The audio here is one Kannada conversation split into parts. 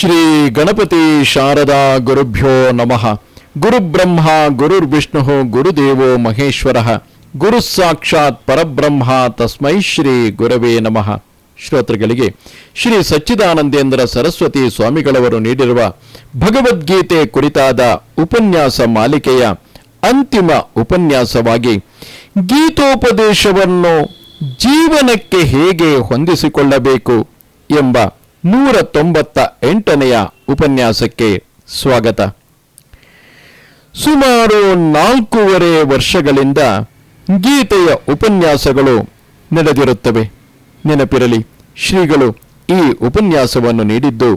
ಶ್ರೀ ಗಣಪತಿ ಶಾರದಾ ಗುರುಭ್ಯೋ ನಮಃ. ಗುರುಬ್ರಹ್ಮ, ಗುರುರ್ವಿಷ್ಣು, ಗುರುದೇವೋ ಮಹೇಶ್ವರ. ಗುರು ಸಾಕ್ಷಾತ್ ಪರಬ್ರಹ್ಮ, ತಸ್ಮೈ ಶ್ರೀ ಗುರವೇ ನಮಃ. ಶ್ರೋತೃಗಳಿಗೆ, ಶ್ರೀ ಸಚ್ಚಿದಾನಂದೇಂದ್ರ ಸರಸ್ವತಿ ಸ್ವಾಮಿಗಳವರು ನೀಡಿರುವ ಭಗವದ್ಗೀತೆ ಕುರಿತಾದ ಉಪನ್ಯಾಸ ಮಾಲಿಕೆಯ ಅಂತಿಮ ಉಪನ್ಯಾಸವಾಗಿ ಗೀತೋಪದೇಶವನ್ನು ಜೀವನಕ್ಕೆ ಹೇಗೆ ಹೊಂದಿಸಿಕೊಳ್ಳಬೇಕು ಎಂಬ ನೂರ ತೊಂಬತ್ತ ಎಂಟನೆಯ ಉಪನ್ಯಾಸಕ್ಕೆ ಸ್ವಾಗತ. ಸುಮಾರು ನಾಲ್ಕೂವರೆ ವರ್ಷಗಳಿಂದ ಗೀತೆಯ ಉಪನ್ಯಾಸಗಳು ನಡೆದಿರುತ್ತವೆ. ನೆನಪಿರಲಿ, ಶ್ರೀಗಳು ಈ ಉಪನ್ಯಾಸವನ್ನು ನೀಡಿದ್ದು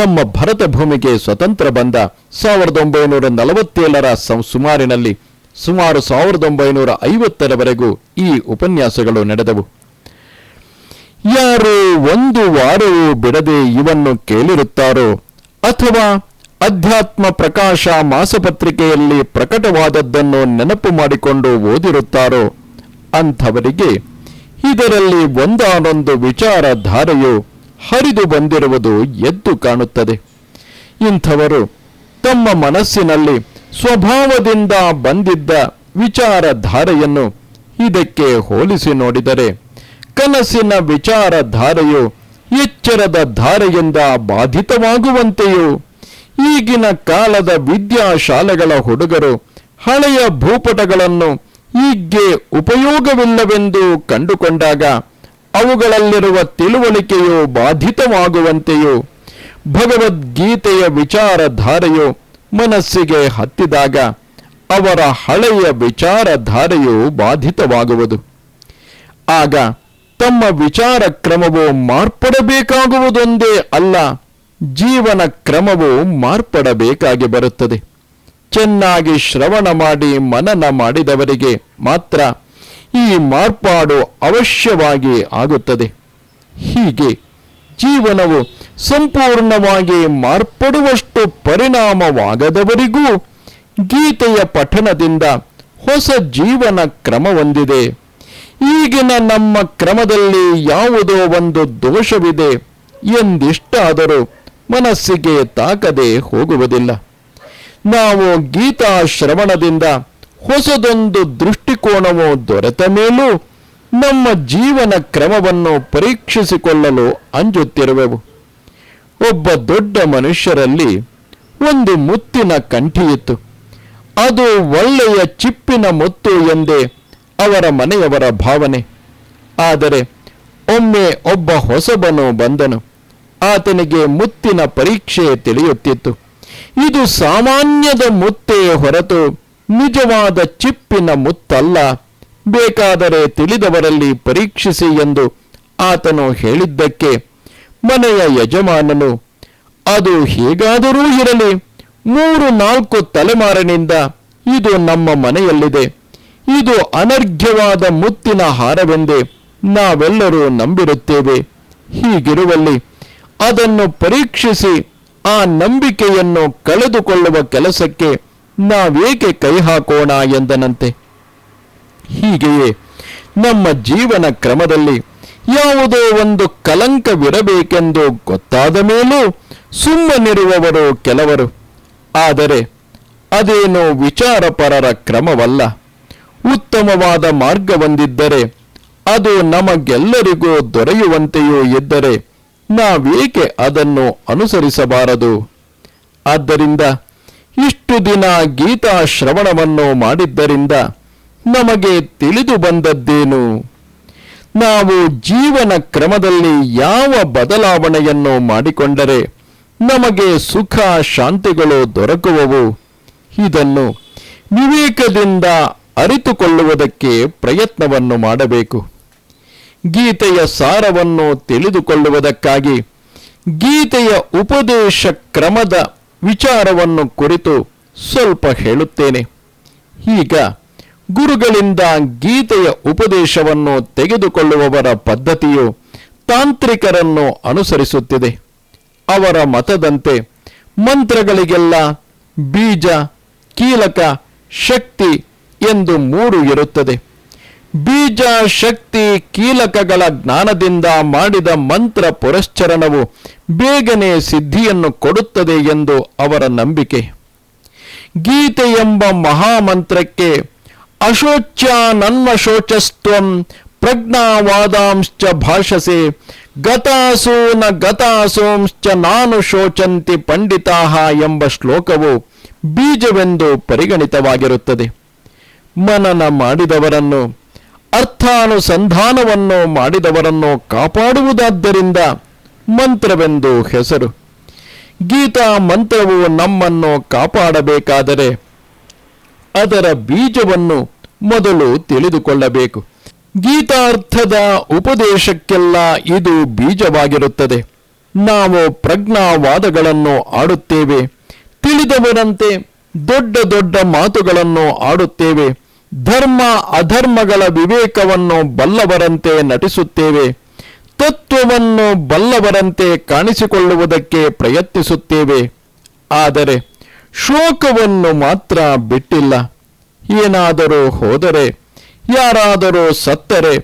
ನಮ್ಮ ಭರತ ಭೂಮಿಗೆ ಸ್ವತಂತ್ರ ಬಂದ ಸಾವಿರದ ಒಂಬೈನೂರ ನಲವತ್ತೇಳರ ಸುಮಾರಿನಲ್ಲಿ ಸುಮಾರು ಸಾವಿರದ ಒಂಬೈನೂರ ಐವತ್ತರವರೆಗೂ ಈ ಉಪನ್ಯಾಸಗಳು ನಡೆದವು. ಯಾರು ಒಂದು ವಾರವೂ ಬಿಡದೆ ಇವನ್ನು ಕೇಳಿರುತ್ತಾರೋ ಅಥವಾ ಅಧ್ಯಾತ್ಮ ಪ್ರಕಾಶ ಮಾಸಪತ್ರಿಕೆಯಲ್ಲಿ ಪ್ರಕಟವಾದದ್ದನ್ನು ನೆನಪು ಮಾಡಿಕೊಂಡು ಓದಿರುತ್ತಾರೋ ಅಂಥವರಿಗೆ ಇದರಲ್ಲಿ ಒಂದಾನೊಂದು ವಿಚಾರಧಾರೆಯು ಹರಿದು ಬಂದಿರುವುದು ಎದ್ದು ಕಾಣುತ್ತದೆ. ಇಂಥವರು ತಮ್ಮ ಮನಸ್ಸಿನಲ್ಲಿ ಸ್ವಭಾವದಿಂದ ಬಂದಿದ್ದ ವಿಚಾರಧಾರೆಯನ್ನು ಇದಕ್ಕೆ ಹೋಲಿಸಿ ನೋಡಿದರೆ ಕನಸಿನ ವಿಚಾರಧಾರೆಯು ಎಚ್ಚರದ ಧಾರೆಯಿಂದ ಬಾಧಿತವಾಗುವಂತೆಯೂ ಈಗಿನ ಕಾಲದ ವಿದ್ಯಾಶಾಲೆಗಳ ಹುಡುಗರು ಹಳೆಯ ಭೂಪಟಗಳನ್ನು ಈಗ್ಗೆ ಉಪಯೋಗವಿಲ್ಲವೆಂದು ಕಂಡುಕೊಂಡಾಗ ಅವುಗಳಲ್ಲಿರುವ ತಿಳುವಳಿಕೆಯು ಬಾಧಿತವಾಗುವಂತೆಯೂ ಭಗವದ್ಗೀತೆಯ ವಿಚಾರಧಾರೆಯು ಮನಸ್ಸಿಗೆ ಹತ್ತಿದಾಗ ಅವರ ಹಳೆಯ ವಿಚಾರಧಾರೆಯು ಬಾಧಿತವಾಗುವುದು. ಆಗ ತಮ್ಮ ವಿಚಾರ ಕ್ರಮವು ಮಾರ್ಪಡಬೇಕಾಗುವುದೊಂದೇ ಅಲ್ಲ, ಜೀವನ ಕ್ರಮವು ಮಾರ್ಪಡಬೇಕಾಗಿ ಬರುತ್ತದೆ. ಚೆನ್ನಾಗಿ ಶ್ರವಣ ಮಾಡಿ ಮನನ ಮಾಡಿದವರಿಗೆ ಮಾತ್ರ ಈ ಮಾರ್ಪಾಡು ಅವಶ್ಯವಾಗಿ ಆಗುತ್ತದೆ. ಹೀಗೆ ಜೀವನವು ಸಂಪೂರ್ಣವಾಗಿ ಮಾರ್ಪಡುವಷ್ಟು ಪರಿಣಾಮವಾಗದವರಿಗೂ ಗೀತೆಯ ಪಠನದಿಂದ ಹೊಸ ಜೀವನ ಕ್ರಮ ಹೊಂದಿದೆ. ಈಗಿನ ನಮ್ಮ ಕ್ರಮದಲ್ಲಿ ಯಾವುದೋ ಒಂದು ದೋಷವಿದೆ ಎಂದಿಷ್ಟಾದರೂ ಮನಸ್ಸಿಗೆ ತಾಕದೆ ಹೋಗುವುದಿಲ್ಲ. ನಾವು ಗೀತಾ ಶ್ರವಣದಿಂದ ಹೊಸದೊಂದು ದೃಷ್ಟಿಕೋನವು ದೊರೆತ ಮೇಲೂ ನಮ್ಮ ಜೀವನ ಕ್ರಮವನ್ನು ಪರೀಕ್ಷಿಸಿಕೊಳ್ಳಲು ಅಂಜುತ್ತಿರುವೆವು. ಒಬ್ಬ ದೊಡ್ಡ ಮನುಷ್ಯರಲ್ಲಿ ಒಂದು ಮುತ್ತಿನ ಕಂಠಿಯಿತ್ತು. ಅದು ಒಳ್ಳೆಯ ಚಿಪ್ಪಿನ ಮುತ್ತು ಎಂದೇ ಅವರ ಮನೆಯವರ ಭಾವನೆ. ಆದರೆ ಒಮ್ಮೆ ಒಬ್ಬ ಹೊಸಬನು ಬಂದನು. ಆತನಿಗೆ ಮುತ್ತಿನ ಪರೀಕ್ಷೆ ತಿಳಿಯುತ್ತಿತ್ತು. ಇದು ಸಾಮಾನ್ಯದ ಮುತ್ತೇ ಹೊರತು ನಿಜವಾದ ಚಿಪ್ಪಿನ ಮುತ್ತಲ್ಲ. ಬೇಕಾದರೆ ತಿಳಿದವರಲ್ಲಿ ಪರೀಕ್ಷಿಸಿ ಎಂದು ಆತನು ಹೇಳಿದ್ದಕ್ಕೆ ಮನೆಯ ಯಜಮಾನನು, ಅದು ಹೇಗಾದರೂ ಇರಲಿ, ಮೂರು ನಾಲ್ಕು ತಲೆಮಾರಿನಿಂದ ಇದು ನಮ್ಮ ಮನೆಯಲ್ಲಿದೆ. ಇದು ಅನರ್ಘ್ಯವಾದ ಮುತ್ತಿನ ಹಾರವೆಂದೇ ನಾವೆಲ್ಲರೂ ನಂಬಿರುತ್ತೇವೆ. ಹೀಗಿರುವಲ್ಲಿ ಅದನ್ನು ಪರೀಕ್ಷಿಸಿ ಆ ನಂಬಿಕೆಯನ್ನು ಕಳೆದುಕೊಳ್ಳುವ ಕೆಲಸಕ್ಕೆ ನಾವೇಕೆ ಕೈ ಹಾಕೋಣ ಎಂದನಂತೆ. ಹೀಗೆಯೇ ನಮ್ಮ ಜೀವನ ಕ್ರಮದಲ್ಲಿ ಯಾವುದೋ ಒಂದು ಕಲಂಕವಿರಬೇಕೆಂದು ಗೊತ್ತಾದ ಮೇಲೂ ಸುಮ್ಮನಿರುವವರು ಕೆಲವರು. ಆದರೆ ಅದೇನು ವಿಚಾರಪರರ ಕ್ರಮವಲ್ಲ. ಉತ್ತಮವಾದ ಮಾರ್ಗವೊಂದಿದ್ದರೆ ಅದು ನಮಗೆಲ್ಲರಿಗೂ ದೊರೆಯುವಂತೆಯೂ ಇದ್ದರೆ ನಾವೇಕೆ ಅದನ್ನು ಅನುಸರಿಸಬಾರದು? ಆದ್ದರಿಂದ ಇಷ್ಟು ದಿನ ಗೀತಾ ಶ್ರವಣವನ್ನು ಮಾಡಿದ್ದರಿಂದ ನಮಗೆ ತಿಳಿದು ಬಂದದ್ದೇನು? ನಾವು ಜೀವನ ಕ್ರಮದಲ್ಲಿ ಯಾವ ಬದಲಾವಣೆಯನ್ನು ಮಾಡಿಕೊಂಡರೆ ನಮಗೆ ಸುಖ, ಶಾಂತಿಗಳು ದೊರಕುವವು? ಇದನ್ನು ವಿವೇಕದಿಂದ ಅರಿತುಕೊಳ್ಳುವುದಕ್ಕೆ ಪ್ರಯತ್ನವನ್ನು ಮಾಡಬೇಕು. ಗೀತೆಯ ಸಾರವನ್ನು ತಿಳಿದುಕೊಳ್ಳುವುದಕ್ಕಾಗಿ ಗೀತೆಯ ಉಪದೇಶ ಕ್ರಮದ ವಿಚಾರವನ್ನು ಕುರಿತು ಸ್ವಲ್ಪ ಹೇಳುತ್ತೇನೆ. ಈಗ ಗುರುಗಳಿಂದ ಗೀತೆಯ ಉಪದೇಶವನ್ನು ತೆಗೆದುಕೊಳ್ಳುವವರ ಪದ್ಧತಿಯು ತಾಂತ್ರಿಕರನ್ನು ಅನುಸರಿಸುತ್ತಿದೆ. ಅವರ ಮತದಂತೆ ಮಂತ್ರಗಳಿಗೆಲ್ಲ ಬೀಜ, ಕೀಲಕ, ಶಕ್ತಿ ಎಂದು ಮೂರು ಇರುತ್ತದೆ. ಬೀಜ ಶಕ್ತಿ ಕೀಲಕಗಳ ಜ್ಞಾನದಿಂದ ಮಾಡಿದ ಮಂತ್ರ ಪುರಶ್ಚರಣವು ಬೇಗನೆ ಸಿದ್ಧಿಯನ್ನು ಕೊಡುತ್ತದೆ ಎಂದು ಅವರ ನಂಬಿಕೆ. ಗೀತೆ ಎಂಬ ಮಹಾಮಂತ್ರಕ್ಕೆ ಅಶೋಚ್ಯ ನನ್ವಶೋಚಸ್ತ್ವಂ ಪ್ರಜ್ಞಾವಾದಾಂಶ್ಚ ಭಾಷಸೆ ಗತಾಸೂನ ಗತಾಸೋಂಶ್ಚ ನಾನು ಶೋಚಂತಿ ಪಂಡಿತಾಹ ಎಂಬ ಶ್ಲೋಕವು ಬೀಜವೆಂದು ಪರಿಗಣಿತವಾಗಿರುತ್ತದೆ. ಮನನ ಮಾಡಿದವರನ್ನು, ಅರ್ಥಾನುಸಂಧಾನವನ್ನು ಮಾಡಿದವರನ್ನು ಕಾಪಾಡುವುದಾದ್ದರಿಂದ ಮಂತ್ರವೆಂದು ಹೆಸರು. ಗೀತಾ ಮಂತ್ರವು ನಮ್ಮನ್ನು ಕಾಪಾಡಬೇಕಾದರೆ ಅದರ ಬೀಜವನ್ನು ಮೊದಲು ತಿಳಿದುಕೊಳ್ಳಬೇಕು. ಗೀತಾರ್ಥದ ಉಪದೇಶಕ್ಕೆಲ್ಲ ಇದು ಬೀಜವಾಗಿರುತ್ತದೆ. ನಾವು ಪ್ರಜ್ಞಾವಾದಗಳನ್ನು ಆಡುತ್ತೇವೆ, ತಿಳಿದವರಂತೆ ದೊಡ್ಡ ದೊಡ್ಡ ಮಾತುಗಳನ್ನು ಆಡುತ್ತೇವೆ. ಧರ್ಮ ಅಧರ್ಮಗಳ ವಿವೇಕವನ್ನು ಬಲ್ಲವರಂತೆ ನಟಿಸುತ್ತೇವೆ. ತತ್ವವನ್ನು ಬಲ್ಲವರಂತೆ ಕಾಣಿಸಿಕೊಳ್ಳುವುದಕ್ಕೆ ಪ್ರಯತ್ನಿಸುತ್ತೇವೆ. ಆದರೆ ಶೋಕವನ್ನು ಮಾತ್ರ ಬಿಟ್ಟಿಲ್ಲ. ಏನಾದರೂ ಹೋದರೆ, ಯಾರಾದರೂ ಸತ್ತರೆ,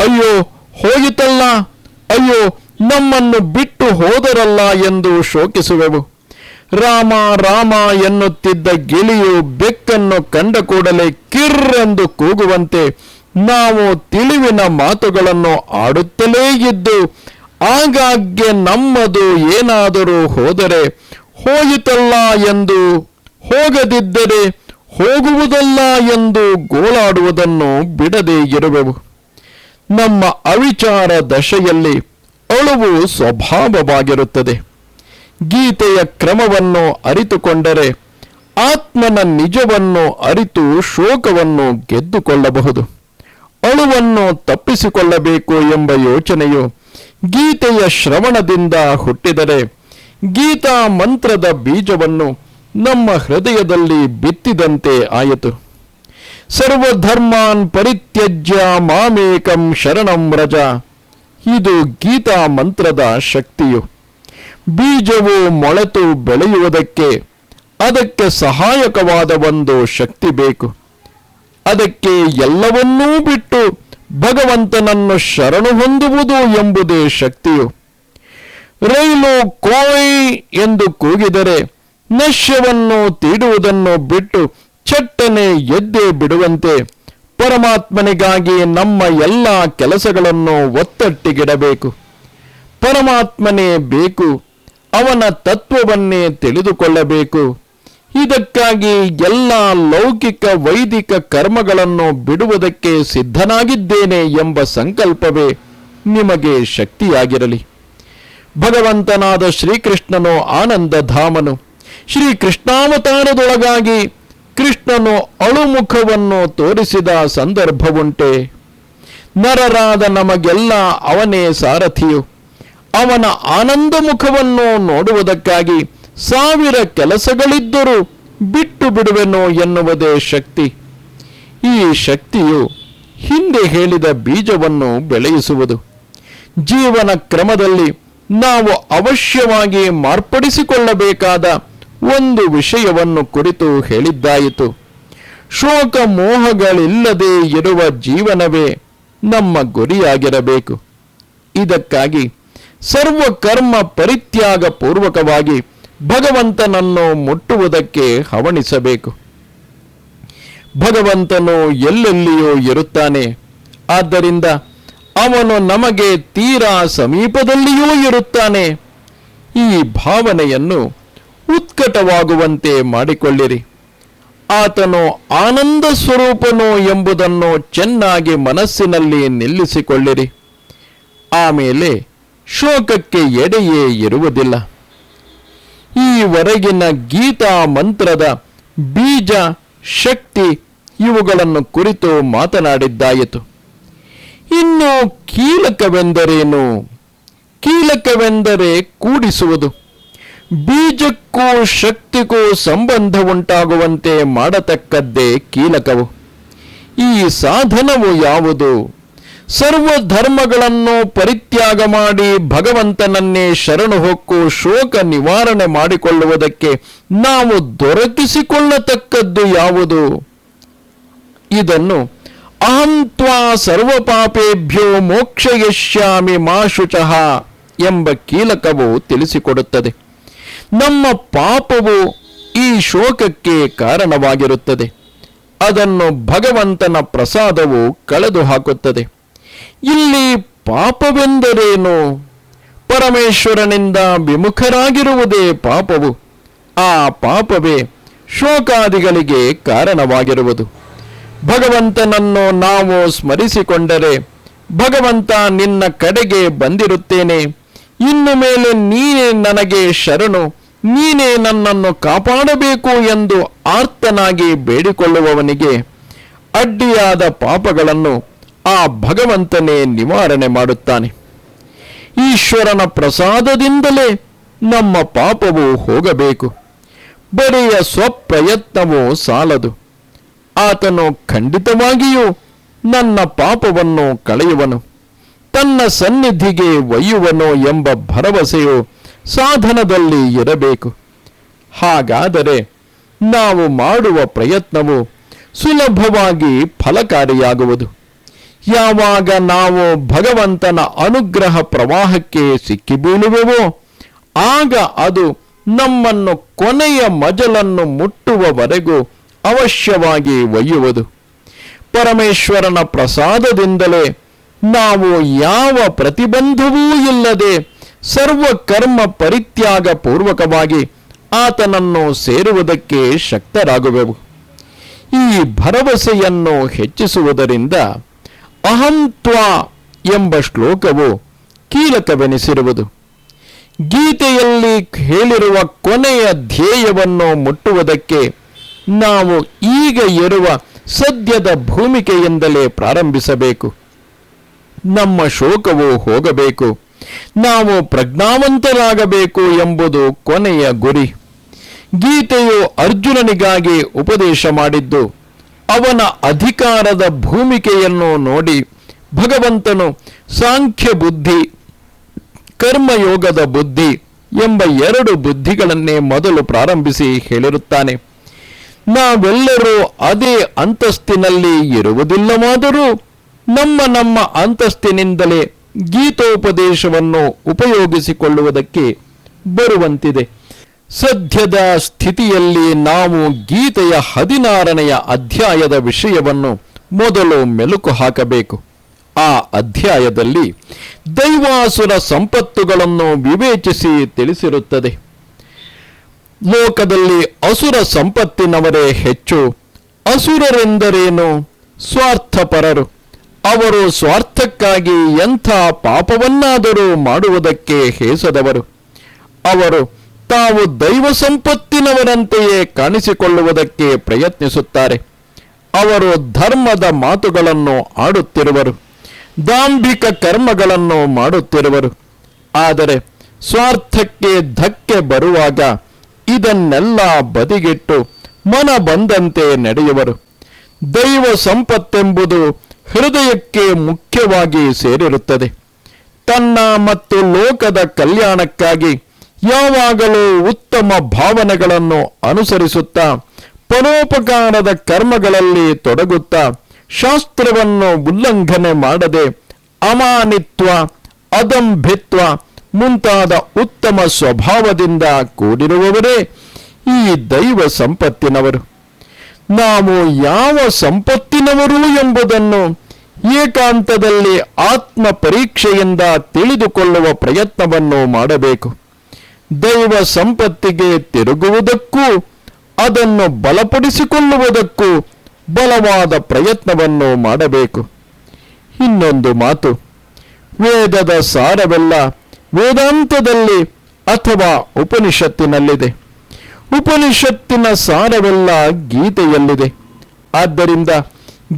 ಅಯ್ಯೋ ಹೋಗಿತಲ್ಲ ಅಯ್ಯೋ, ನಮ್ಮನ್ನು ಬಿಟ್ಟು ಹೋದರಲ್ಲ ಎಂದು ಶೋಕಿಸುವೆವು. ರಾಮ ರಾಮ ಎನ್ನುತ್ತಿದ್ದ ಗಿಳಿಯು ಬೆಕ್ಕನ್ನು ಕಂಡ ಕೂಡಲೇ ಕಿರ್ರೆಂದು ಕೂಗುವಂತೆ ನಾವು ತಿಳಿವಿನ ಮಾತುಗಳನ್ನು ಆಡುತ್ತಲೇ ಇದ್ದು, ಆಗಾಗ್ಗೆ ನಮ್ಮದು ಏನಾದರೂ ಹೋದರೆ ಹೋಯಿತಲ್ಲ ಎಂದು ಹೋಗದಿದ್ದರೆ ಹೋಗುವುದಲ್ಲ ಎಂದು ಗೋಳಾಡುವುದನ್ನು ಬಿಡದೇ ಇರುವೆವು. ನಮ್ಮ ಅವಿಚಾರ ದಶೆಯಲ್ಲಿ ಅಳುವು ಸ್ವಭಾವವಾಗಿರುತ್ತದೆ. ಗೀತೆಯ ಕ್ರಮವನ್ನು ಅರಿತುಕೊಂಡರೆ ಆತ್ಮನ ನಿಜವನ್ನು ಅರಿತು ಶೋಕವನ್ನು ಗೆದ್ದುಕೊಳ್ಳಬಹುದು. ಅಳುವನ್ನು ತಪ್ಪಿಸಿಕೊಳ್ಳಬೇಕು ಎಂಬ ಯೋಚನೆಯು ಗೀತೆಯ ಶ್ರವಣದಿಂದ ಹುಟ್ಟಿದರೆ ಗೀತಾ ಮಂತ್ರದ ಬೀಜವನ್ನು ನಮ್ಮ ಹೃದಯದಲ್ಲಿ ಬಿತ್ತಿದಂತೆ ಆಯಿತು. ಸರ್ವಧರ್ಮಾನ್ ಪರಿತ್ಯಜ್ಯ ಮಾಮೇಕಂ ಶರಣಂ ರಜ. ಇದು ಗೀತಾ ಮಂತ್ರದ ಶಕ್ತಿಯು. ಬೀಜವು ಮೊಳೆತು ಬೆಳೆಯುವುದಕ್ಕೆ ಅದಕ್ಕೆ ಸಹಾಯಕವಾದ ಒಂದು ಶಕ್ತಿ ಬೇಕು. ಅದಕ್ಕೆ ಎಲ್ಲವನ್ನೂ ಬಿಟ್ಟು ಭಗವಂತನನ್ನು ಶರಣು ಹೊಂದುವುದು ಎಂಬುದೇ ಶಕ್ತಿಯು. ರೈಲು ಕೋಯ್ ಎಂದು ಕೂಗಿದರೆ ನಶ್ಯವನ್ನು ತೀಡುವುದನ್ನು ಬಿಟ್ಟು ಚಟ್ಟನೆ ಎದ್ದೇ ಬಿಡುವಂತೆ ಪರಮಾತ್ಮನಿಗಾಗಿ ನಮ್ಮ ಎಲ್ಲ ಕೆಲಸಗಳನ್ನು ಒತ್ತಟ್ಟಿಗಿಡಬೇಕು. ಪರಮಾತ್ಮನೇ ಬೇಕು. ಅವನ ತತ್ವವನ್ನೇ ತಿಳಿದುಕೊಳ್ಳಬೇಕು. ಇದಕ್ಕಾಗಿ ಎಲ್ಲ ಲೌಕಿಕ ವೈದಿಕ ಕರ್ಮಗಳನ್ನು ಬಿಡುವುದಕ್ಕೆ ಸಿದ್ಧನಾಗಿದ್ದೇನೆ ಎಂಬ ಸಂಕಲ್ಪವೇ ನಿಮಗೆ ಶಕ್ತಿಯಾಗಿರಲಿ. ಭಗವಂತನಾದ ಶ್ರೀಕೃಷ್ಣನು ಆನಂದಧಾಮನು. ಶ್ರೀಕೃಷ್ಣಾವತಾರದೊಳಗಾಗಿ ಕೃಷ್ಣನು ಅಳುಮುಖವನ್ನು ತೋರಿಸಿದ ಸಂದರ್ಭವುಂಟೆ. ನರರಾದ ನಮಗೆಲ್ಲ ಅವನೇ ಸಾರಥಿಯು. ಅವನ ಆನಂದ ಮುಖವನ್ನು ನೋಡುವುದಕ್ಕಾಗಿ ಸಾವಿರ ಕೆಲಸಗಳಿದ್ದರೂ ಬಿಟ್ಟು ಬಿಡುವೆನು ಎನ್ನುವುದೇ ಶಕ್ತಿ. ಈ ಶಕ್ತಿಯು ಹಿಂದೆ ಹೇಳಿದ ಬೀಜವನ್ನು ಬೆಳೆಯಿಸುವುದು. ಜೀವನ ಕ್ರಮದಲ್ಲಿ ನಾವು ಅವಶ್ಯವಾಗಿ ಮಾರ್ಪಡಿಸಿಕೊಳ್ಳಬೇಕಾದ ಒಂದು ವಿಷಯವನ್ನು ಕುರಿತು ಹೇಳಿದ್ದಾಯಿತು. ಶೋಕ ಮೋಹಗಳಿಲ್ಲದೆ ಇರುವ ಜೀವನವೇ ನಮ್ಮ ಗುರಿಯಾಗಿರಬೇಕು. ಇದಕ್ಕಾಗಿ ಸರ್ವ ಕರ್ಮ ಪರಿತ್ಯಾಗ ಪೂರ್ವಕವಾಗಿ ಭಗವಂತನನ್ನು ಮುಟ್ಟುವುದಕ್ಕೆ ಹವಣಿಸಬೇಕು. ಭಗವಂತನು ಎಲ್ಲೆಲ್ಲಿಯೂ ಇರುತ್ತಾನೆ. ಆದ್ದರಿಂದ ಅವನು ನಮಗೆ ತೀರಾ ಸಮೀಪದಲ್ಲಿಯೂ ಇರುತ್ತಾನೆ. ಈ ಭಾವನೆಯನ್ನು ಉತ್ಕಟವಾಗುವಂತೆ ಮಾಡಿಕೊಳ್ಳಿರಿ. ಆತನು ಆನಂದ ಸ್ವರೂಪನು ಎಂಬುದನ್ನು ಚೆನ್ನಾಗಿ ಮನಸ್ಸಿನಲ್ಲಿ ನಿಲ್ಲಿಸಿಕೊಳ್ಳಿರಿ. ಆಮೇಲೆ ಶೋಕಕ್ಕೆ ಎಡೆಯೇ ಇರುವುದಿಲ್ಲ. ಈವರೆಗಿನ ಗೀತಾ ಮಂತ್ರದ ಬೀಜ, ಶಕ್ತಿ ಇವುಗಳನ್ನು ಕುರಿತು ಮಾತನಾಡಿದ್ದಾಯಿತು. ಇನ್ನು ಕೀಲಕವೆಂದರೇನು? ಕೀಲಕವೆಂದರೆ ಕೂಡಿಸುವುದು. ಬೀಜಕ್ಕೂ ಶಕ್ತಿಗೂ ಸಂಬಂಧ ಉಂಟಾಗುವಂತೆ ಮಾಡತಕ್ಕದ್ದೇ ಕೀಲಕವು. ಈ ಸಾಧನವು ಯಾವುದು? ಸರ್ವ ಧರ್ಮಗಳನ್ನು ಪರಿತ್ಯಾಗ ಮಾಡಿ ಭಗವಂತನನ್ನೇ ಶರಣು ಹೊಕ್ಕು ಶೋಕ ನಿವಾರಣೆ ಮಾಡಿಕೊಳ್ಳುವುದಕ್ಕೆ ನಾವು ದೊರಕಿಸಿಕೊಳ್ಳತಕ್ಕದ್ದು ಯಾವುದು? ಇದನ್ನು ಅಹಂ ಸರ್ವ ಪಾಪೇಭ್ಯೋ ಮೋಕ್ಷಯಿಷ್ಯಾಮಿ ಮಾ ಶುಚಃ ಎಂಬ ಕೀಲಕವು ತಿಳಿಸಿಕೊಡುತ್ತದೆ. ನಮ್ಮ ಪಾಪವು ಈ ಶೋಕಕ್ಕೆ ಕಾರಣವಾಗಿರುತ್ತದೆ. ಅದನ್ನು ಭಗವಂತನ ಪ್ರಸಾದವು ಕಳೆದು ಹಾಕುತ್ತದೆ ಇಲ್ಲಿ ಪಾಪವೆಂದರೇನು? ಪರಮೇಶ್ವರನಿಂದ ವಿಮುಖರಾಗಿರುವುದೇ ಪಾಪವು. ಆ ಪಾಪವೇ ಶೋಕಾದಿಗಳಿಗೆ ಕಾರಣವಾಗಿರುವುದು. ಭಗವಂತನನ್ನು ನಾವು ಸ್ಮರಿಸಿಕೊಂಡರೆ ಭಗವಂತ ನಿನ್ನ ಕಡೆಗೆ ಬಂದಿರುತ್ತೇನೆ. ಇನ್ನು ಮೇಲೆ ನೀನೇ ನನಗೆ ಶರಣು. ನೀನೇ ನನ್ನನ್ನು ಕಾಪಾಡಬೇಕು ಎಂದು ಆರ್ತನಾಗಿ ಬೇಡಿಕೊಳ್ಳುವವನಿಗೆ ಅಡ್ಡಿಯಾದ ಪಾಪಗಳನ್ನು ಆ ಭಗವಂತನೇ ನಿವಾರಣೆ ಮಾಡುತ್ತಾನೆ. ಈಶ್ವರನ ಪ್ರಸಾದದಿಂದಲೇ ನಮ್ಮ ಪಾಪವು ಹೋಗಬೇಕು. ಬರೆಯ ಸ್ವಪ್ರಯತ್ನವೂ ಸಾಲದು. ಆತನು ಖಂಡಿತವಾಗಿಯೂ ನನ್ನ ಪಾಪವನ್ನು ಕಳೆಯುವನು. ತನ್ನ ಸನ್ನಿಧಿಗೆ ಒಯ್ಯುವನು ಎಂಬ ಭರವಸೆಯು ಸಾಧನದಲ್ಲಿ ಇರಬೇಕು. ಹಾಗಾದರೆ ನಾವು ಮಾಡುವ ಪ್ರಯತ್ನವು ಸುಲಭವಾಗಿ ಫಲಕಾರಿಯಾಗುವುದು. ಯಾವಾಗ ನಾವು ಭಗವಂತನ ಅನುಗ್ರಹ ಪ್ರವಾಹಕ್ಕೆ ಸಿಕ್ಕಿಬೀಳುವೆವೋ ಆಗ ಅದು ನಮ್ಮನ್ನು ಕೊನೆಯ ಮಜಲನ್ನು ಮುಟ್ಟುವವರೆಗೂ ಅವಶ್ಯವಾಗಿ ಒಯ್ಯುವುದು. ಪರಮೇಶ್ವರನ ಪ್ರಸಾದದಿಂದಲೇ ನಾವು ಯಾವ ಪ್ರತಿಬಂಧವೂ ಇಲ್ಲದೆ ಸರ್ವ ಕರ್ಮ ಪರಿತ್ಯಾಗ ಪೂರ್ವಕವಾಗಿ ಆತನನ್ನು ಸೇರುವುದಕ್ಕೆ ಶಕ್ತರಾಗುವೆವು. ಈ ಭರವಸೆಯನ್ನು ಹೆಚ್ಚಿಸುವುದರಿಂದ ಅಹಂ ತ್ವಾ ಎಂಬ ಶ್ಲೋಕವು ಕೀಲಕವೆನಿಸಿರುವುದು. ಗೀತೆಯಲ್ಲಿ ಹೇಳಿರುವ ಕೊನೆಯ ಧ್ಯೇಯವನ್ನು ಮುಟ್ಟುವುದಕ್ಕೆ ನಾವು ಈಗ ಇರುವ ಸದ್ಯದ ಭೂಮಿಕೆಯಿಂದಲೇ ಪ್ರಾರಂಭಿಸಬೇಕು. ನಮ್ಮ ಶೋಕವು ಹೋಗಬೇಕು. ನಾವು ಪ್ರಜ್ಞಾವಂತರಾಗಬೇಕು ಎಂಬುದು ಕೊನೆಯ ಗುರಿ. ಗೀತೆಯು ಅರ್ಜುನನಿಗಾಗಿ ಉಪದೇಶ ಮಾಡಿದ್ದು. ಅವನ ಅಧಿಕಾರದ ಭೂಮಿಕೆಯನ್ನು ನೋಡಿ ಭಗವಂತನು ಸಾಂಖ್ಯ ಬುದ್ಧಿ, ಕರ್ಮಯೋಗದ ಬುದ್ಧಿ ಎಂಬ ಎರಡು ಬುದ್ಧಿಗಳನ್ನೇ ಮೊದಲು ಪ್ರಾರಂಭಿಸಿ ಹೇಳಿರುತ್ತಾನೆ. ನಾವೆಲ್ಲರೂ ಅದೇ ಅಂತಸ್ತಿನಲ್ಲಿ ಇರುವುದಿಲ್ಲವಾದರೂ ನಮ್ಮ ನಮ್ಮ ಅಂತಸ್ತಿನಿಂದಲೇ ಗೀತೋಪದೇಶವನ್ನು ಉಪಯೋಗಿಸಿಕೊಳ್ಳುವುದಕ್ಕೆ ಬರುವಂತಿದೆ. ಸದ್ಯದ ಸ್ಥಿತಿಯಲ್ಲಿ ನಾವು ಗೀತೆಯ ಹದಿನಾರನೆಯ ಅಧ್ಯಾಯದ ವಿಷಯವನ್ನು ಮೊದಲು ಮೆಲುಕು ಹಾಕಬೇಕು. ಆ ಅಧ್ಯಾಯದಲ್ಲಿ ದೈವಾಸುರ ಸಂಪತ್ತುಗಳನ್ನು ವಿವೇಚಿಸಿ ತಿಳಿಸಿರುತ್ತದೆ. ಲೋಕದಲ್ಲಿ ಅಸುರ ಸಂಪತ್ತಿನವರೇ ಹೆಚ್ಚು, ಅಸುರರೆಂದರೇನು? ಸ್ವಾರ್ಥಪರರು. ಅವರು ಸ್ವಾರ್ಥಕ್ಕಾಗಿ ಎಂಥ ಪಾಪವನ್ನಾದರೂ ಮಾಡುವುದಕ್ಕೆ ಹೇಸದವರು. ಅವರು ತಾವು ದೈವ ಸಂಪತ್ತಿನವರಂತೆಯೇ ಕಾಣಿಸಿಕೊಳ್ಳುವುದಕ್ಕೆ ಪ್ರಯತ್ನಿಸುತ್ತಾರೆ. ಅವರು ಧರ್ಮದ ಮಾತುಗಳನ್ನು ಆಡುತ್ತಿರುವರು, ದಾಂಭಿಕ ಕರ್ಮಗಳನ್ನು ಮಾಡುತ್ತಿರುವರು. ಆದರೆ ಸ್ವಾರ್ಥಕ್ಕೆ ಧಕ್ಕೆ ಬರುವಾಗ ಇದನ್ನೆಲ್ಲ ಬದಿಗಿಟ್ಟು ಮನ ಬಂದಂತೆ ನಡೆಯುವರು. ದೈವ ಸಂಪತ್ತೆಂಬುದು ಹೃದಯಕ್ಕೆ ಮುಖ್ಯವಾಗಿ ಸೇರಿರುತ್ತದೆ. ತನ್ನ ಮತ್ತು ಲೋಕದ ಕಲ್ಯಾಣಕ್ಕಾಗಿ ಯಾವಾಗಲೂ ಉತ್ತಮ ಭಾವನೆಗಳನ್ನು ಅನುಸರಿಸುತ್ತಾ, ಪರೋಪಕಾರದ ಕರ್ಮಗಳಲ್ಲಿ ತೊಡಗುತ್ತಾ, ಶಾಸ್ತ್ರವನ್ನು ಉಲ್ಲಂಘನೆ ಮಾಡದೆ ಅಮಾನಿತ್ವ, ಅದಂಭಿತ್ವ ಮುಂತಾದ ಉತ್ತಮ ಸ್ವಭಾವದಿಂದ ಕೂಡಿರುವವರೇ ಈ ದೈವ ಸಂಪತ್ತಿನವರು. ನಾವು ಯಾವ ಸಂಪತ್ತಿನವರು ಎಂಬುದನ್ನು ಏಕಾಂತದಲ್ಲಿ ಆತ್ಮ ಪರೀಕ್ಷೆಯಿಂದ ತಿಳಿದುಕೊಳ್ಳುವ ಪ್ರಯತ್ನವನ್ನು ಮಾಡಬೇಕು. ದೈವ ಸಂಪತ್ತಿಗೆ ತಿರುಗುವುದಕ್ಕೂ, ಅದನ್ನು ಬಲಪಡಿಸಿಕೊಳ್ಳುವುದಕ್ಕೂ ಬಲವಾದ ಪ್ರಯತ್ನವನ್ನು ಮಾಡಬೇಕು. ಇನ್ನೊಂದು ಮಾತು, ವೇದದ ಸಾರವೆಲ್ಲ ವೇದಾಂತದಲ್ಲಿ ಅಥವಾ ಉಪನಿಷತ್ತಿನಲ್ಲಿದೆ. ಉಪನಿಷತ್ತಿನ ಸಾರವೆಲ್ಲ ಗೀತೆಯಲ್ಲಿದೆ. ಆದ್ದರಿಂದ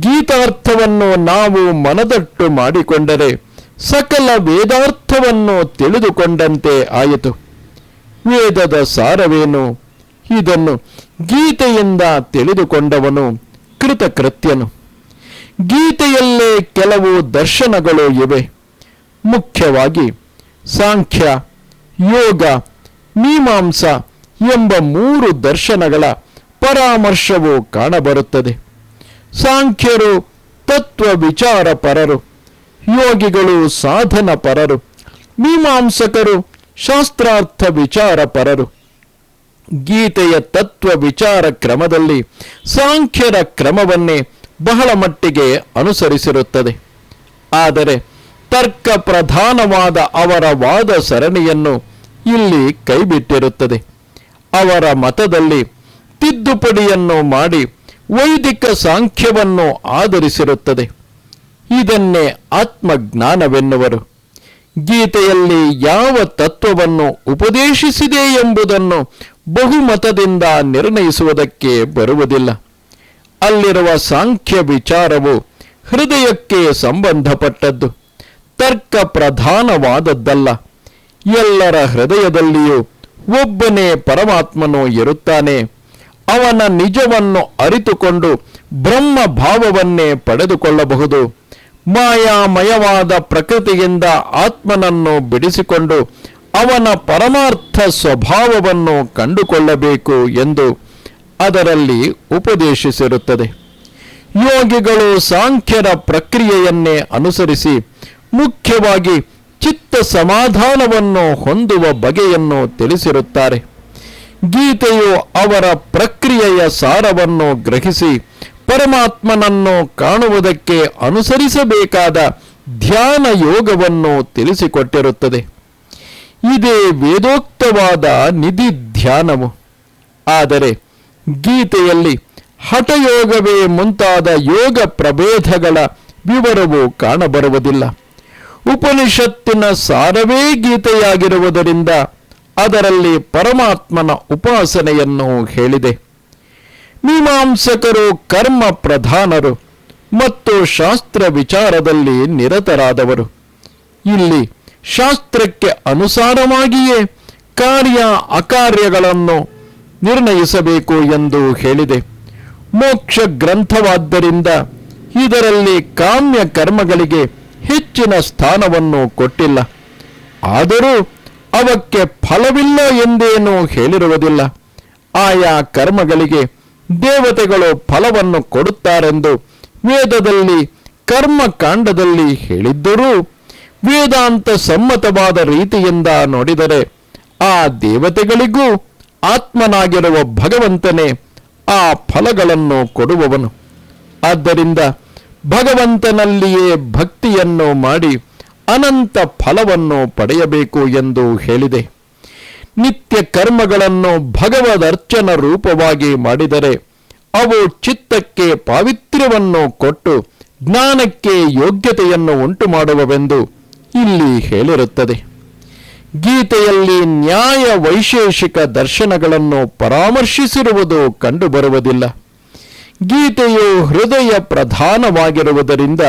ಗೀತಾರ್ಥವನ್ನು ನಾವು ಮನದಟ್ಟು ಮಾಡಿಕೊಂಡರೆ ಸಕಲ ವೇದಾರ್ಥವನ್ನು ತಿಳಿದುಕೊಂಡಂತೆ ಆಯಿತು. ವೇದದ ಸಾರವೇನು? ಇದನ್ನು ಗೀತೆಯಿಂದ ತಿಳಿದುಕೊಂಡವನು ಕೃತಕೃತ್ಯನು. ಗೀತೆಯಲ್ಲೇ ಕೆಲವು ದರ್ಶನಗಳು ಇವೆ. ಮುಖ್ಯವಾಗಿ ಸಾಂಖ್ಯ, ಯೋಗ, ಮೀಮಾಂಸ ಎಂಬ ಮೂರು ದರ್ಶನಗಳ ಪರಾಮರ್ಶವು ಕಾಣಬರುತ್ತದೆ. ಸಾಂಖ್ಯರು ತತ್ವ ವಿಚಾರ ಪರರು ಯೋಗಿಗಳು ಸಾಧನ ಪರರು ಮೀಮಾಂಸಕರು ಶಾಸ್ತ್ರಾರ್ಥ ವಿಚಾರ ಪರರು. ಗೀತೆಯ ತತ್ವ ವಿಚಾರ ಕ್ರಮದಲ್ಲಿ ಸಾಂಖ್ಯರ ಕ್ರಮವನ್ನೇ ಬಹಳ ಮಟ್ಟಿಗೆ ಅನುಸರಿಸಿರುತ್ತದೆ. ಆದರೆ ತರ್ಕ ಪ್ರಧಾನವಾದ ಅವರ ವಾದ ಸರಣಿಯನ್ನು ಇಲ್ಲಿ ಕೈಬಿಟ್ಟಿರುತ್ತದೆ. ಅವರ ಮತದಲ್ಲಿ ತಿದ್ದುಪಡಿಯನ್ನು ಮಾಡಿ ವೈದಿಕ ಸಾಂಖ್ಯವನ್ನು ಆಧರಿಸಿರುತ್ತದೆ. ಇದನ್ನೇ ಆತ್ಮಜ್ಞಾನವೆನ್ನುವರು. ಗೀತೆಯಲ್ಲಿ ಯಾವ ತತ್ವವನ್ನು ಉಪದೇಶಿಸಿದೆ ಎಂಬುದನ್ನು ಬಹುಮತದಿಂದ ನಿರ್ಣಯಿಸುವುದಕ್ಕೆ ಬರುವುದಿಲ್ಲ. ಅಲ್ಲಿರುವ ಸಾಂಖ್ಯ ವಿಚಾರವು ಹೃದಯಕ್ಕೆ ಸಂಬಂಧಪಟ್ಟದ್ದು, ತರ್ಕ ಪ್ರಧಾನವಾದದ್ದಲ್ಲ. ಎಲ್ಲರ ಹೃದಯದಲ್ಲಿಯೂ ಒಬ್ಬನೇ ಪರಮಾತ್ಮನು ಇರುತ್ತಾನೆ. ಅವನ ನಿಜವನ್ನು ಅರಿತುಕೊಂಡು ಬ್ರಹ್ಮ ಭಾವವನ್ನೇ ಪಡೆದುಕೊಳ್ಳಬಹುದು. ಮಾಯಾಮಯವಾದ ಪ್ರಕೃತಿಯಿಂದ ಆತ್ಮನನ್ನು ಬಿಡಿಸಿಕೊಂಡು ಅವನ ಪರಮಾರ್ಥ ಸ್ವಭಾವವನ್ನು ಕಂಡುಕೊಳ್ಳಬೇಕು ಎಂದು ಅದರಲ್ಲಿ ಉಪದೇಶಿಸಿರುತ್ತದೆ. ಯೋಗಿಗಳು ಸಾಂಖ್ಯರ ಪ್ರಕ್ರಿಯೆಯನ್ನೇ ಅನುಸರಿಸಿ ಮುಖ್ಯವಾಗಿ ಚಿತ್ತ ಸಮಾಧಾನವನ್ನು ಹೊಂದುವ ಬಗೆಯನ್ನು ತಿಳಿಸಿರುತ್ತಾರೆ. ಗೀತೆಯು ಅವರ ಪ್ರಕ್ರಿಯೆಯ ಸಾರವನ್ನು ಗ್ರಹಿಸಿ ಪರಮಾತ್ಮನನ್ನು ಕಾಣುವುದಕ್ಕೆ ಅನುಸರಿಸಬೇಕಾದ ಧ್ಯಾನ ಯೋಗವನ್ನು ತಿಳಿಸಿಕೊಟ್ಟಿರುತ್ತದೆ. ಇದೇ ವೇದೋಕ್ತವಾದ ನಿಧಿ ಧ್ಯಾನವು. ಆದರೆ ಗೀತೆಯಲ್ಲಿ ಹಠಯೋಗವೇ ಮುಂತಾದ ಯೋಗ ಪ್ರಭೇದಗಳ ವಿವರವು ಕಾಣಬರುವುದಿಲ್ಲ. ಉಪನಿಷತ್ತಿನ ಸಾರವೇ ಗೀತೆಯಾಗಿರುವುದರಿಂದ ಅದರಲ್ಲಿ ಪರಮಾತ್ಮನ ಉಪಾಸನೆಯನ್ನು ಹೇಳಿದೆ. ಮೀಮಾಂಸಕರು ಕರ್ಮ ಪ್ರಧಾನರು ಮತ್ತು ಶಾಸ್ತ್ರ ವಿಚಾರದಲ್ಲಿ ನಿರತರಾದವರು. ಇಲ್ಲಿ ಶಾಸ್ತ್ರಕ್ಕೆ ಅನುಸಾರವಾಗಿಯೇ ಕಾರ್ಯ ಅಕಾರ್ಯಗಳನ್ನು ನಿರ್ಣಯಿಸಬೇಕು ಎಂದು ಹೇಳಿದೆ. ಮೋಕ್ಷ ಗ್ರಂಥವಾದ್ದರಿಂದ ಇದರಲ್ಲಿ ಕಾಮ್ಯ ಕರ್ಮಗಳಿಗೆ ಹೆಚ್ಚಿನ ಸ್ಥಾನವನ್ನು ಕೊಟ್ಟಿಲ್ಲ. ಆದರೂ ಅವಕ್ಕೆ ಫಲವಿಲ್ಲ ಎಂದೇನೂ ಹೇಳಿರುವುದಿಲ್ಲ. ಆಯಾ ಕರ್ಮಗಳಿಗೆ ದೇವತೆಗಳು ಫಲವನ್ನು ಕೊಡುತ್ತಾರೆಂದು ವೇದದಲ್ಲಿ, ಕರ್ಮಕಾಂಡದಲ್ಲಿ ಹೇಳಿದ್ದರೂ ವೇದಾಂತ ಸಮ್ಮತವಾದ ರೀತಿಯಿಂದ ನೋಡಿದರೆ ಆ ದೇವತೆಗಳಿಗೂ ಆತ್ಮನಾಗಿರುವ ಭಗವಂತನೇ ಆ ಫಲಗಳನ್ನು ಕೊಡುವವನು. ಆದ್ದರಿಂದ ಭಗವಂತನಲ್ಲಿಯೇ ಭಕ್ತಿಯನ್ನು ಮಾಡಿ ಅನಂತ ಫಲವನ್ನು ಪಡೆಯಬೇಕು ಎಂದು ಹೇಳಿದೆ. ನಿತ್ಯ ಕರ್ಮಗಳನ್ನು ಭಗವದರ್ಚನ ರೂಪವಾಗಿ ಮಾಡಿದರೆ ಅವು ಚಿತ್ತಕ್ಕೆ ಪಾವಿತ್ರ್ಯವನ್ನು ಕೊಟ್ಟು ಜ್ಞಾನಕ್ಕೆ ಯೋಗ್ಯತೆಯನ್ನು ಉಂಟು ಮಾಡುವವೆಂದು ಇಲ್ಲಿ ಹೇಳಿರುತ್ತದೆ. ಗೀತೆಯಲ್ಲಿ ನ್ಯಾಯ ವೈಶೇಷಿಕ ದರ್ಶನಗಳನ್ನು ಪರಾಮರ್ಶಿಸಿರುವುದು ಕಂಡುಬರುವುದಿಲ್ಲ. ಗೀತೆಯು ಹೃದಯ ಪ್ರಧಾನವಾಗಿರುವುದರಿಂದ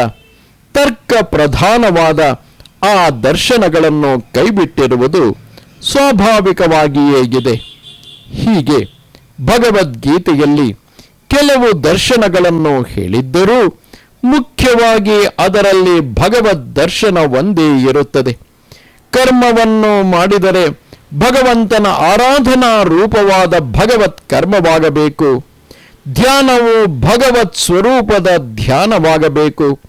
ತರ್ಕ ಪ್ರಧಾನವಾದ ಆ ದರ್ಶನಗಳನ್ನು ಕೈಬಿಟ್ಟಿರುವುದು ಸ್ವಾಭಾವಿಕವಾಗಿಯೇ ಇದೆ ಹೀಗೆ ಭಗವದ್ಗೀತೆಯಲ್ಲಿ ಕೆಲವು ದರ್ಶನಗಳನ್ನು ಹೇಳಿದ್ದರೂ ಮುಖ್ಯವಾಗಿ ಅದರಲ್ಲಿ ಭಗವದ್ ದರ್ಶನ ಒಂದೇ ಇರುತ್ತದೆ. ಕರ್ಮವನ್ನು ಮಾಡಿದರೆ ಭಗವಂತನ ಆರಾಧನಾ ರೂಪವಾದ ಭಗವತ್ ಕರ್ಮವಾಗಬೇಕು. ಧ್ಯಾನವು ಭಗವತ್ ಸ್ವರೂಪದ ಧ್ಯಾನವಾಗಬೇಕು.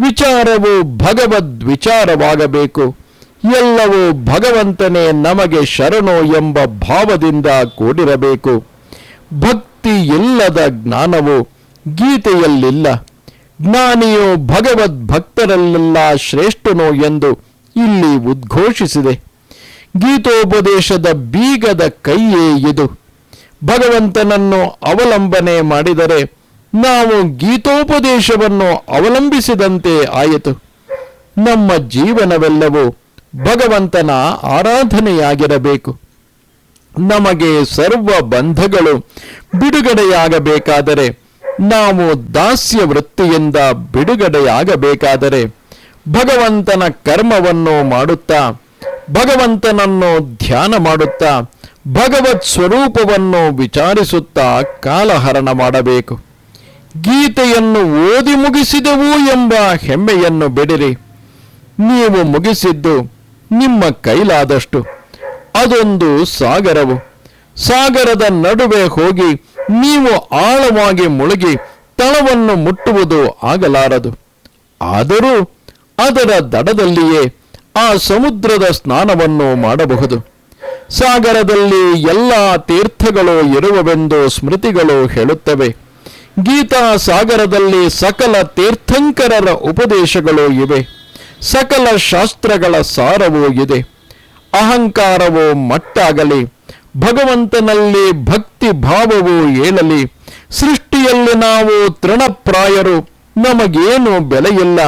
ವಿಚಾರವು ಭಗವದ್ ವಿಚಾರವಾಗಬೇಕು. ಎಲ್ಲವೂ ಭಗವಂತನೇ ನಮಗೆ ಶರಣು ಎಂಬ ಭಾವದಿಂದ ಕೂಡಿರಬೇಕು. ಭಕ್ತಿ ಇಲ್ಲದ ಜ್ಞಾನವು ಗೀತೆಯಲ್ಲಿಲ್ಲ. ಜ್ಞಾನಿಯು ಭಗವದ್ ಭಕ್ತರಲ್ಲೆಲ್ಲ ಶ್ರೇಷ್ಠನು ಎಂದು ಇಲ್ಲಿ ಉದ್ಘೋಷಿಸಿದೆ. ಗೀತೋಪದೇಶದ ಬೀಗದ ಕೈಯೇ ಇದು. ಭಗವಂತನನ್ನು ಅವಲಂಬನೆ ಮಾಡಿದರೆ ನಾವು ಗೀತೋಪದೇಶವನ್ನು ಅವಲಂಬಿಸಿದಂತೆ ಆಯಿತು. ನಮ್ಮ ಜೀವನವೆಲ್ಲವೂ ಭಗವಂತನ ಆರಾಧನೆಯಾಗಿರಬೇಕು. ನಮಗೆ ಸರ್ವ ಬಂಧಗಳು ಬಿಡುಗಡೆಯಾಗಬೇಕಾದರೆ, ನಾವು ದಾಸ್ಯ ವೃತ್ತಿಯಿಂದ ಬಿಡುಗಡೆಯಾಗಬೇಕಾದರೆ, ಭಗವಂತನ ಕರ್ಮವನ್ನು ಮಾಡುತ್ತಾ, ಭಗವಂತನನ್ನು ಧ್ಯಾನ ಮಾಡುತ್ತಾ, ಭಗವತ್ ಸ್ವರೂಪವನ್ನು ವಿಚಾರಿಸುತ್ತಾ ಕಾಲಹರಣ ಮಾಡಬೇಕು. ಗೀತೆಯನ್ನು ಓದಿ ಮುಗಿಸಿದೆವು ಎಂಬ ಹೆಮ್ಮೆಯನ್ನು ಬಿಡಿರಿ. ನೀವು ಮುಗಿಸಿದ್ದು ನಿಮ್ಮ ಕೈಲಾದಷ್ಟು. ಅದೊಂದು ಸಾಗರವು. ಸಾಗರದ ನಡುವೆ ಹೋಗಿ ನೀವು ಆಳವಾಗಿ ಮುಳುಗಿ ತಳವನ್ನು ಮುಟ್ಟುವುದು ಆಗಲಾರದು. ಆದರೂ ಅದರ ದಡದಲ್ಲಿಯೇ ಆ ಸಮುದ್ರದ ಸ್ನಾನವನ್ನು ಮಾಡಬಹುದು. ಸಾಗರದಲ್ಲಿ ಎಲ್ಲ ತೀರ್ಥಗಳು ಇರುವವೆಂದು ಸ್ಮೃತಿಗಳು ಹೇಳುತ್ತವೆ. ಗೀತಾ ಸಾಗರದಲ್ಲಿ ಸಕಲ ತೀರ್ಥಂಕರರ ಉಪದೇಶಗಳು ಇವೆ. ಸಕಲ ಶಾಸ್ತ್ರಗಳ ಸಾರವೂ ಇದೆ. ಅಹಂಕಾರವೋ ಮಟ್ಟಾಗಲಿ, ಭಗವಂತನಲ್ಲಿ ಭಕ್ತಿ ಭಾವವೂ ಏಳಲಿ. ಸೃಷ್ಟಿಯಲ್ಲಿ ನಾವು ತೃಣಪ್ರಾಯರು, ನಮಗೇನು ಬೆಲೆಯಿಲ್ಲ.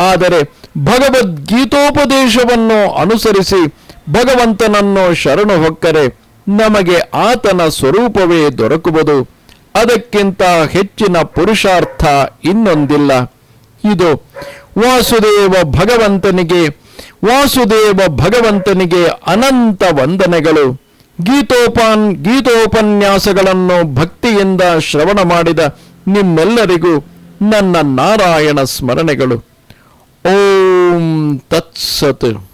ಆದರೆ ಭಗವದ್ಗೀತೋಪದೇಶವನ್ನು ಅನುಸರಿಸಿ ಭಗವಂತನನ್ನು ಶರಣು ಹೊಕ್ಕರೆ, ನಮಗೆ ಆತನ ಸ್ವರೂಪವೇ ದೊರಕುವುದು. ಅದಕ್ಕಿಂತ ಹೆಚ್ಚಿನ ಪುರುಷಾರ್ಥ ಇನ್ನೊಂದಿಲ್ಲ. ಇದು ವಾಸುದೇವ ಭಗವಂತನಿಗೆ ವಾಸುದೇವ ಭಗವಂತನಿಗೆ ಅನಂತ ವಂದನೆಗಳು. ಗೀತೋಪಾನ್, ಗೀತೋಪನ್ಯಾಸಗಳನ್ನು ಭಕ್ತಿಯಿಂದ ಶ್ರವಣ ಮಾಡಿದ ನಿಮ್ಮೆಲ್ಲರಿಗೂ ನನ್ನ ನಾರಾಯಣ ಸ್ಮರಣೆಗಳು. ಓಂ ತತ್ಸತ್.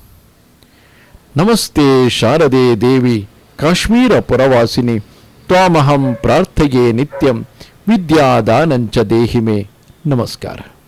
ನಮಸ್ತೆ ಶಾರದೆ ದೇವಿ, ಕಾಶ್ಮೀರ ಪುರವಾಸಿನಿ. ತ್ವಾಮಹಂ ಪ್ರಾರ್ಥೆಯೇ ನಿತ್ಯಂ, ವಿದ್ಯಾದಾನಂಚ ದೇಹಿಮೆ. ನಮಸ್ಕಾರ.